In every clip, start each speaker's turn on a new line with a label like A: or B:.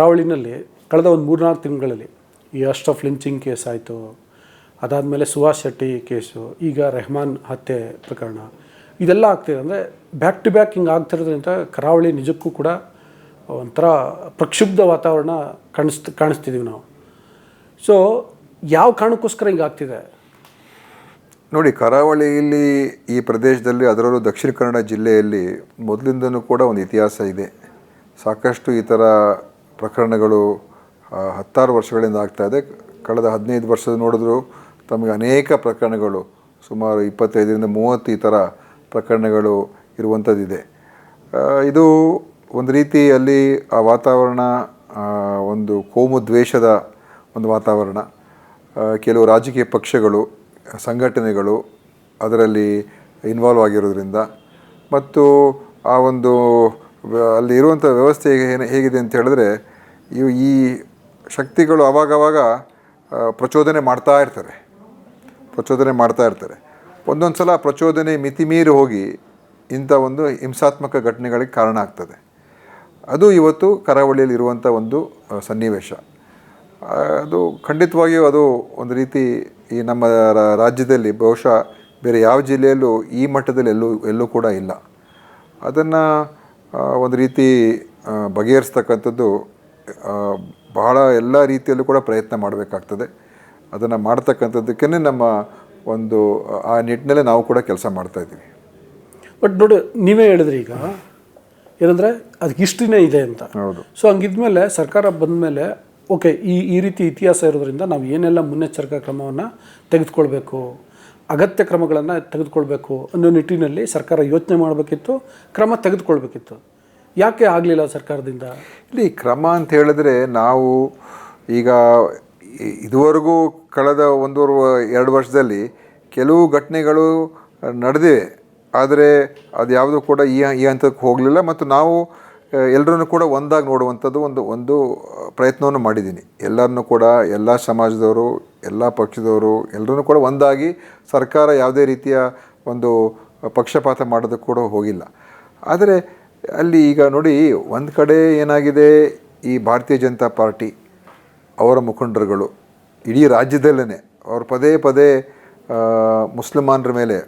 A: ಕರಾವಳಿನಲ್ಲಿ ಕಳೆದ ಒಂದು ಮೂರ್ನಾಲ್ಕು ತಿಂಗಳಲ್ಲಿ ಈ ಆಫ್ ಲಿಂಚಿಂಗ್ ಕೇಸ್ ಆಯಿತು. ಅದಾದಮೇಲೆ ಸುಹಾಸ್ ಶೆಟ್ಟಿ ಕೇಸು, ಈಗ ರೆಹಮಾನ್ ಹತ್ಯೆ ಪ್ರಕರಣ. ಇದೆಲ್ಲ ಆಗ್ತಿದೆ. ಅಂದರೆ ಬ್ಯಾಕ್ ಟು ಬ್ಯಾಕ್ ಹಿಂಗೆ ಆಗ್ತಿರೋದ್ರಿಂದ ಕರಾವಳಿ ನಿಜಕ್ಕೂ ಕೂಡ ಒಂಥರ ಪ್ರಕ್ಷುಬ್ಧ ವಾತಾವರಣ ಕಾಣಿಸ್ತ ಕಾಣಿಸ್ತಿದ್ದೀವಿ ನಾವು. ಸೊ ಯಾವ ಕಾರಣಕ್ಕೋಸ್ಕರ ಹಿಂಗೆ ಆಗ್ತಿದೆ?
B: ನೋಡಿ, ಕರಾವಳಿಯಲ್ಲಿ ಈ ಪ್ರದೇಶದಲ್ಲಿ ಅದರಲ್ಲೂ ದಕ್ಷಿಣ ಕನ್ನಡ ಜಿಲ್ಲೆಯಲ್ಲಿ ಮೊದಲಿಂದನೂ ಕೂಡ ಒಂದು ಇತಿಹಾಸ ಇದೆ. ಸಾಕಷ್ಟು ಈ ಥರ ಪ್ರಕರಣಗಳು ಹತ್ತಾರು ವರ್ಷಗಳಿಂದ ಆಗ್ತಾ ಇದೆ. ಕಳೆದ ಹದಿನೈದು ವರ್ಷದ ನೋಡಿದ್ರು ತಮಗೆ ಅನೇಕ ಪ್ರಕರಣಗಳು, ಸುಮಾರು ಇಪ್ಪತ್ತೈದರಿಂದ ಮೂವತ್ತು ಈ ಥರ ಪ್ರಕರಣಗಳು ಇರುವಂಥದ್ದಿದೆ. ಇದು ಒಂದು ರೀತಿ ಅಲ್ಲಿ ಆ ವಾತಾವರಣ ಒಂದು ಕೋಮು ದ್ವೇಷದ ಒಂದು ವಾತಾವರಣ. ಕೆಲವು ರಾಜಕೀಯ ಪಕ್ಷಗಳು, ಸಂಘಟನೆಗಳು ಅದರಲ್ಲಿ ಇನ್ವಾಲ್ವ್ ಆಗಿರೋದ್ರಿಂದ. ಮತ್ತು ಆ ಒಂದು ಅಲ್ಲಿ ಇರುವಂಥ ವ್ಯವಸ್ಥೆ ಏನು ಹೇಗಿದೆ ಅಂತ ಹೇಳಿದ್ರೆ ಇವು ಈ ಶಕ್ತಿಗಳು ಅವಾಗವಾಗ ಆ, ಪ್ರಚೋದನೆ ಮಾಡ್ತಾ ಇರ್ತಾರೆ ಪ್ರಚೋದನೆ ಮಾಡ್ತಾ ಇರ್ತಾರೆ ಒಂದೊಂದು ಸಲ ಪ್ರಚೋದನೆ ಮಿತಿಮೀರಿ ಹೋಗಿ ಇಂಥ ಒಂದು ಹಿಂಸಾತ್ಮಕ ಘಟನೆಗಳಿಗೆ ಕಾರಣ ಆಗ್ತದೆ. ಅದು ಇವತ್ತು ಕರಾವಳಿಯಲ್ಲಿ ಇರುವಂಥ ಒಂದು ಸನ್ನಿವೇಶ. ಅದು ಖಂಡಿತವಾಗಿಯೂ ಅದು ಒಂದು ರೀತಿ ಈ ನಮ್ಮ ರಾಜ್ಯದಲ್ಲಿ ಬಹುಶಃ ಬೇರೆ ಯಾವ ಜಿಲ್ಲೆಯಲ್ಲೂ ಈ ಮಟ್ಟದಲ್ಲಿ ಎಲ್ಲೂ ಎಲ್ಲೂ ಕೂಡ ಇಲ್ಲ. ಅದನ್ನು ಒಂದು ರೀತಿ ಬಗೆಹರಿಸ್ತಕ್ಕಂಥದ್ದು ಬಹಳ ಎಲ್ಲ ರೀತಿಯಲ್ಲೂ ಕೂಡ ಪ್ರಯತ್ನ ಮಾಡಬೇಕಾಗ್ತದೆ. ಅದನ್ನು ಮಾಡ್ತಕ್ಕಂಥದ್ದಕ್ಕೇ ನಮ್ಮ ಒಂದು ಆ ನಿಟ್ಟಿನಲ್ಲೇ ನಾವು ಕೂಡ ಕೆಲಸ ಮಾಡ್ತಾಯಿದ್ದೀವಿ
A: ಬಟ್ ನೋಡಿ ನೀವೇ ಹೇಳಿದ್ರಿ ಈಗ ಏನಂದರೆ ಅದಕ್ಕೆ ಹಿಸ್ಟ್ರಿನೇ ಇದೆ ಅಂತ.
B: ಹೌದು.
A: ಸೊ ಹಂಗಿದ್ಮೇಲೆ ಸರ್ಕಾರ ಬಂದಮೇಲೆ ಓಕೆ ಈ ಈ ರೀತಿ ಇತಿಹಾಸ ಇರೋದ್ರಿಂದ ನಾವು ಏನೆಲ್ಲ ಮುನ್ನೆಚ್ಚರಿಕಾ ಕ್ರಮವನ್ನು ತೆಗೆದುಕೊಳ್ಬೇಕು? ಅಗತ್ಯ ಕ್ರಮಗಳನ್ನು ತೆಗೆದುಕೊಳ್ಬೇಕು ಅನ್ನೋ ನಿಟ್ಟಿನಲ್ಲಿ ಸರ್ಕಾರ ಯೋಚನೆ ಮಾಡಬೇಕಿತ್ತು, ಕ್ರಮ ತೆಗೆದುಕೊಳ್ಬೇಕಿತ್ತು. ಯಾಕೆ ಆಗಲಿಲ್ಲ ಸರ್ಕಾರದಿಂದ?
B: ಇಲ್ಲಿ ಕ್ರಮ ಅಂತ ಹೇಳಿದ್ರೆ ನಾವು ಈಗ ಇದುವರೆಗೂ ಕಳೆದ ಒಂದೂವರೆ ಎರಡು ವರ್ಷದಲ್ಲಿ ಕೆಲವು ಘಟನೆಗಳು ನಡೆದಿವೆ. ಆದರೆ ಅದು ಯಾವುದೂ ಕೂಡ ಈ ಈ ಹಂತಕ್ಕೆ ಹೋಗಲಿಲ್ಲ ಮತ್ತು ನಾವು ಎಲ್ಲರನ್ನು ಕೂಡ ಒಂದಾಗಿ ನೋಡುವಂಥದ್ದು ಒಂದು ಒಂದು ಪ್ರಯತ್ನವನ್ನು ಮಾಡಿದ್ದೀನಿ. ಎಲ್ಲರನ್ನೂ ಕೂಡ, ಎಲ್ಲ ಸಮಾಜದವರು ಎಲ್ಲ ಪಕ್ಷದವರು ಎಲ್ಲರೂ ಕೂಡ ಒಂದಾಗಿ ಸರ್ಕಾರ ಯಾವುದೇ ರೀತಿಯ ಒಂದು ಪಕ್ಷಪಾತ ಮಾಡೋದಕ್ಕೆ ಕೂಡ ಹೋಗಿಲ್ಲ. ಆದರೆ ಅಲ್ಲಿ ಈಗ ನೋಡಿ ಒಂದು ಕಡೆ ಏನಾಗಿದೆ, ಈ ಭಾರತೀಯ ಜನತಾ ಪಾರ್ಟಿ ಅವರ ಮುಖಂಡರುಗಳು ಇಡೀ ರಾಜ್ಯದಲ್ಲೇ ಅವರು ಪದೇ ಪದೇ ಮುಸ್ಲಿಮಾನರ ಮೇಲೆ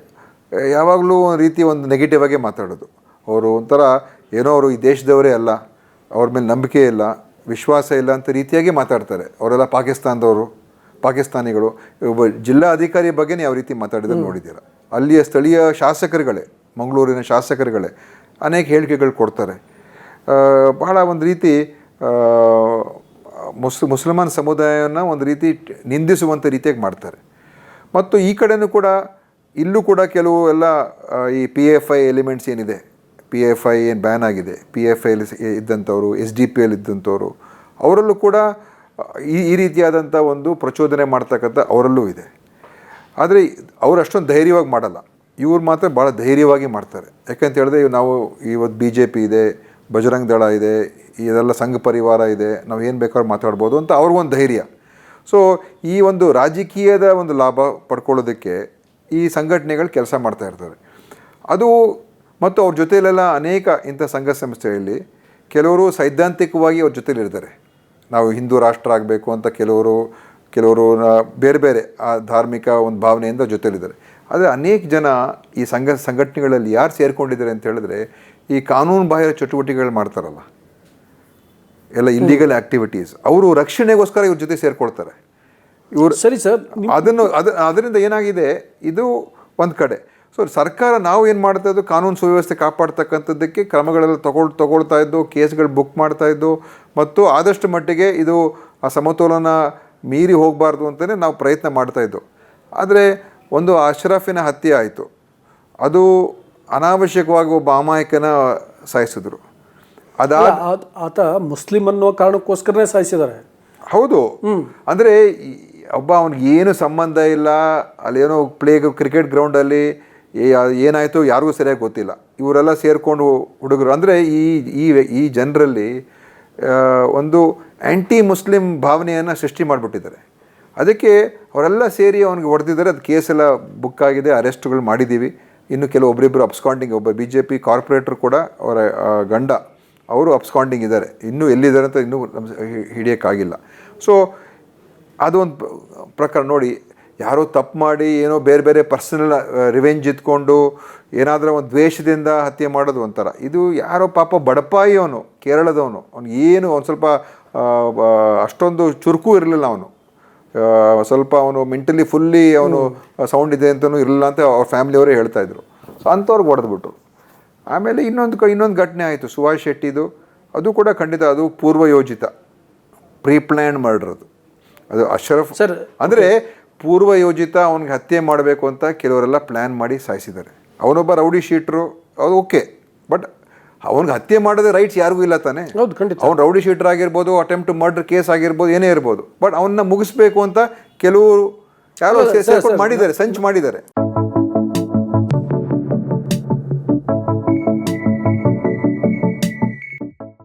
B: ಯಾವಾಗಲೂ ಒಂದು ರೀತಿ ಒಂದು ನೆಗೆಟಿವ್ ಆಗಿ ಮಾತಾಡೋದು. ಅವರು ಒಂಥರ ಏನೋ ಅವರು ಈ ದೇಶದವರೇ ಅಲ್ಲ, ಅವ್ರ ಮೇಲೆ ನಂಬಿಕೆ ಇಲ್ಲ, ವಿಶ್ವಾಸ ಇಲ್ಲ ಅಂತ ರೀತಿಯಾಗಿ ಮಾತಾಡ್ತಾರೆ. ಅವರೆಲ್ಲ ಪಾಕಿಸ್ತಾನದವರು. ಪಾಕಿಸ್ತಾನಿಗಳು ಒಬ್ಬ ಜಿಲ್ಲಾ ಅಧಿಕಾರಿ ಬಗ್ಗೆನೇ ಯಾವ ರೀತಿ ಮಾತಾಡಿದ್ರೆ ನೋಡಿದ್ದೀರ? ಅಲ್ಲಿಯ ಸ್ಥಳೀಯ ಶಾಸಕರುಗಳೇ ಮಂಗಳೂರಿನ ಶಾಸಕರುಗಳೇ ಅನೇಕ ಹೇಳಿಕೆಗಳು ಕೊಡ್ತಾರೆ. ಬಹಳ ಒಂದು ರೀತಿ ಮುಸ್ ಮುಸಲ್ಮಾನ್ ಸಮುದಾಯವನ್ನು ಒಂದು ರೀತಿ ನಿಂದಿಸುವಂಥ ರೀತಿಯಾಗಿ ಮಾಡ್ತಾರೆ. ಮತ್ತು ಈ ಕಡೆಯೂ ಕೂಡ ಇಲ್ಲೂ ಕೂಡ ಕೆಲವು ಎಲ್ಲ ಈ ಪಿ ಎಫ್ ಐ ಎಲಿಮೆಂಟ್ಸ್ ಏನಿದೆ? ಪಿ ಎಫ್ ಐ ಏನು ಬ್ಯಾನ್ ಆಗಿದೆ? ಪಿ ಎಫ್ ಐಲಿ ಇದ್ದಂಥವ್ರು ಎಸ್ ಡಿ ಪಿ ಎಲ್ ಇದ್ದಂಥವ್ರು ಅವರಲ್ಲೂ ಕೂಡ ಈ ಈ ರೀತಿಯಾದಂಥ ಒಂದು ಪ್ರಚೋದನೆ ಮಾಡ್ತಕ್ಕಂಥ ಅವರಲ್ಲೂ ಇದೆ. ಆದರೆ ಅವರು ಅಷ್ಟೊಂದು ಧೈರ್ಯವಾಗಿ ಮಾಡಲ್ಲ. ಇವ್ರು ಮಾತ್ರ ಭಾಳ ಧೈರ್ಯವಾಗಿ ಮಾಡ್ತಾರೆ. ಯಾಕಂತ ಹೇಳಿದ್ರೆ ನಾವು ಇವತ್ತು ಬಿ ಜೆ ಪಿ ಇದೆ, ಬಜರಂಗ್ ದಳ ಇದೆ ಇದೆಲ್ಲ ಸಂಘ ಪರಿವಾರ ಇದೆ, ನಾವು ಏನು ಬೇಕಾದ್ರೂ ಮಾತಾಡ್ಬೋದು ಅಂತ ಅವ್ರಿಗೊಂದು ಧೈರ್ಯ. ಸೊ ಈ ಒಂದು ರಾಜಕೀಯದ ಒಂದು ಲಾಭ ಪಡ್ಕೊಳ್ಳೋದಕ್ಕೆ ಈ ಸಂಘಟನೆಗಳು ಕೆಲಸ ಮಾಡ್ತಾ ಇರ್ತಾರೆ. ಅದು ಮತ್ತು ಅವ್ರ ಜೊತೆಯಲ್ಲೆಲ್ಲ ಅನೇಕ ಇಂಥ ಸಂಘ ಸಂಸ್ಥೆಯಲ್ಲಿ ಕೆಲವರು ಸೈದ್ಧಾಂತಿಕವಾಗಿ ಅವ್ರ ಜೊತೆಲಿರ್ತಾರೆ. ನಾವು ಹಿಂದೂ ರಾಷ್ಟ್ರ ಆಗಬೇಕು ಅಂತ ಕೆಲವರು ಕೆಲವರು ಬೇರೆ ಬೇರೆ ಆ ಧಾರ್ಮಿಕ ಒಂದು ಭಾವನೆಯಿಂದ ಜೊತೆಲಿದ್ದಾರೆ ಆದರೆ ಅನೇಕ ಜನ ಈ ಸಂಘ ಸಂಘಟನೆಗಳಲ್ಲಿ ಯಾರು ಸೇರಿಕೊಂಡಿದ್ದಾರೆ ಅಂತ ಹೇಳಿದ್ರೆ ಈ ಕಾನೂನು ಬಾಹಿರ ಚಟುವಟಿಕೆಗಳು ಮಾಡ್ತಾರಲ್ಲ. ಎಲ್ಲ ಇಲ್ಲಿಗಲ್ ಆ್ಯಕ್ಟಿವಿಟೀಸ್ ಅವರು ರಕ್ಷಣೆಗೋಸ್ಕರ ಇವ್ರ ಜೊತೆ ಸೇರ್ಕೊಳ್ತಾರೆ. ಇವರು
A: ಸರಿ ಸರ್
B: ಅದನ್ನು ಅದ ಅದರಿಂದ ಏನಾಗಿದೆ? ಇದು ಒಂದು ಕಡೆ. ಸೊ ಸರ್ಕಾರ ನಾವು ಏನು ಮಾಡ್ತಾ ಇದ್ದು ಕಾನೂನು ಸುವ್ಯವಸ್ಥೆ ಕಾಪಾಡ್ತಕ್ಕಂಥದ್ದಕ್ಕೆ ಕ್ರಮಗಳೆಲ್ಲ ತಗೊಳ್ ತಗೊಳ್ತಾ ಇದ್ದು ಕೇಸ್ಗಳು ಬುಕ್ ಮಾಡ್ತಾ ಇದ್ದು ಮತ್ತು ಆದಷ್ಟು ಮಟ್ಟಿಗೆ ಇದು ಆ ಸಮತೋಲನ ಮೀರಿ ಹೋಗಬಾರ್ದು ಅಂತಲೇ ನಾವು ಪ್ರಯತ್ನ ಮಾಡ್ತಾ ಇದ್ದು. ಆದರೆ ಒಂದು ಅಶ್ರಫಿನ ಹತ್ಯೆ ಆಯಿತು. ಅದು ಅನಾವಶ್ಯಕವಾಗಿ ಒಬ್ಬ ಅಮಾಯಕನ ಸಾಯಿಸಿದ್ರು. ಅದಾ
A: ಆತ- ಮುಸ್ಲಿಂ ಅನ್ನೋ ಕಾರಣಕ್ಕೋಸ್ಕರನೇ ಸಾಯಿಸಿದ್ದಾರೆ.
B: ಹೌದು. ಅಂದರೆ ಒಬ್ಬ ಅವನಿಗೆ ಏನು ಸಂಬಂಧ ಇಲ್ಲ ಅಲ್ಲೇನೋ ಪ್ಲೇ ಕ್ರಿಕೆಟ್ ಗ್ರೌಂಡಲ್ಲಿ ಏನಾಯಿತು ಯಾರಿಗೂ ಸರಿಯಾಗಿ ಗೊತ್ತಿಲ್ಲ. ಇವರೆಲ್ಲ ಸೇರಿಕೊಂಡು ಹುಡುಗರು. ಅಂದರೆ ಈ ಈ ಈ ಜನರಲ್ಲಿ ಒಂದು ಆ್ಯಂಟಿ ಮುಸ್ಲಿಮ್ ಭಾವನೆಯನ್ನು ಸೃಷ್ಟಿ ಮಾಡಿಬಿಟ್ಟಿದ್ದಾರೆ. ಅದಕ್ಕೆ ಅವರೆಲ್ಲ ಸೇರಿ ಅವನಿಗೆ ಹೊಡೆದಿದ್ದಾರೆ. ಅದು ಕೇಸೆಲ್ಲ ಬುಕ್ ಆಗಿದೆ ಅರೆಸ್ಟ್ಗಳು ಮಾಡಿದ್ದೀವಿ. ಇನ್ನು ಕೆಲವೊಬ್ಬರಿಬ್ಬರು ಅಬ್ಸ್ಕಾಂಡಿಂಗ್ ಒಬ್ಬ ಬಿ ಜೆ ಪಿ ಕಾರ್ಪೊರೇಟರ್ ಕೂಡ ಅವರ ಗಂಡ, ಅವರು ಅಪ್ಸ್ಕಾಂಡಿಂಗ್ ಇದ್ದಾರೆ. ಇನ್ನೂ ಎಲ್ಲಿದ್ದಾರೆ ಅಂತ ಇನ್ನೂ ಹಿಡಿಯೋಕ್ಕಾಗಿಲ್ಲ. ಸೊ ಅದೊಂದು ಪ್ರಕಾರ ನೋಡಿ ಯಾರೋ ತಪ್ಪು ಮಾಡಿ ಏನೋ ಬೇರೆ ಬೇರೆ ಪರ್ಸನಲ್ ರಿವೆಂಜ್ ಇದ್ಕೊಂಡು ಏನಾದರೂ ಒಂದು ದ್ವೇಷದಿಂದ ಹತ್ಯೆ ಮಾಡೋದು ಒಂಥರ. ಇದು ಯಾರೋ ಪಾಪ ಬಡಪಾಯಿ ಅವನು ಕೇರಳದವನು. ಅವ್ನು ಏನು ಒಂದು ಸ್ವಲ್ಪ ಅಷ್ಟೊಂದು ಚುರುಕು ಇರಲಿಲ್ಲ ಅವನು. ಸ್ವಲ್ಪ ಅವನು ಮೆಂಟಲಿ ಫುಲ್ಲಿ ಅವನು ಸೌಂಡ್ ಇದೆ ಅಂತಲೂ ಇರಲಿಲ್ಲ ಅಂತ ಅವ್ರ ಫ್ಯಾಮಿಲಿಯವರೇ ಹೇಳ್ತಾ ಇದ್ರು. ಸೊ ಅಂಥವ್ರಿಗೆ ಹೊಡೆದ್ಬಿಟ್ರು. ಆಮೇಲೆ ಇನ್ನೊಂದು ಕ ಇನ್ನೊಂದು ಘಟನೆ ಆಯಿತು ಸುಭಾಷ್ ಶೆಟ್ಟಿದು. ಅದು ಕೂಡ ಖಂಡಿತ ಅದು ಪೂರ್ವಯೋಜಿತ. ಪ್ರೀ ಪ್ಲ್ಯಾನ್ ಮಾಡಿರೋದು ಅದು ಅಶ್ರಫ್
A: ಸರ್
B: ಅಂದರೆ ಪೂರ್ವಯೋಜಿತ ಅವನಿಗೆ ಹತ್ಯೆ ಮಾಡಬೇಕು ಅಂತ ಕೆಲವರೆಲ್ಲ ಪ್ಲ್ಯಾನ್ ಮಾಡಿ ಸಾಯಿಸಿದ್ದಾರೆ. ಅವನೊಬ್ಬ ರೌಡಿ ಶೀಟ್ರು ಅದು ಓಕೆ ಬಟ್ ಅವನಿಗೆ ಹತ್ಯೆ ಮಾಡೋದೇ ರೈಟ್ಸ್ ಯಾರಿಗೂ ಇಲ್ಲ ತಾನೆ?
A: ಹೌದು ಖಂಡಿತ.
B: ಅವ್ನು ರೌಡಿ ಶೀಟರ್ ಆಗಿರ್ಬೋದು ಅಟೆಂಪ್ಟ್ ಟು ಮರ್ಡರ್ ಕೇಸ್ ಆಗಿರ್ಬೋದು ಏನೇ ಇರ್ಬೋದು. ಬಟ್ ಅವನ್ನ ಮುಗಿಸ್ಬೇಕು ಅಂತ ಕೆಲವರು ಯಾರೋ ಮಾಡಿದ್ದಾರೆ ಸಂಚು ಮಾಡಿದ್ದಾರೆ.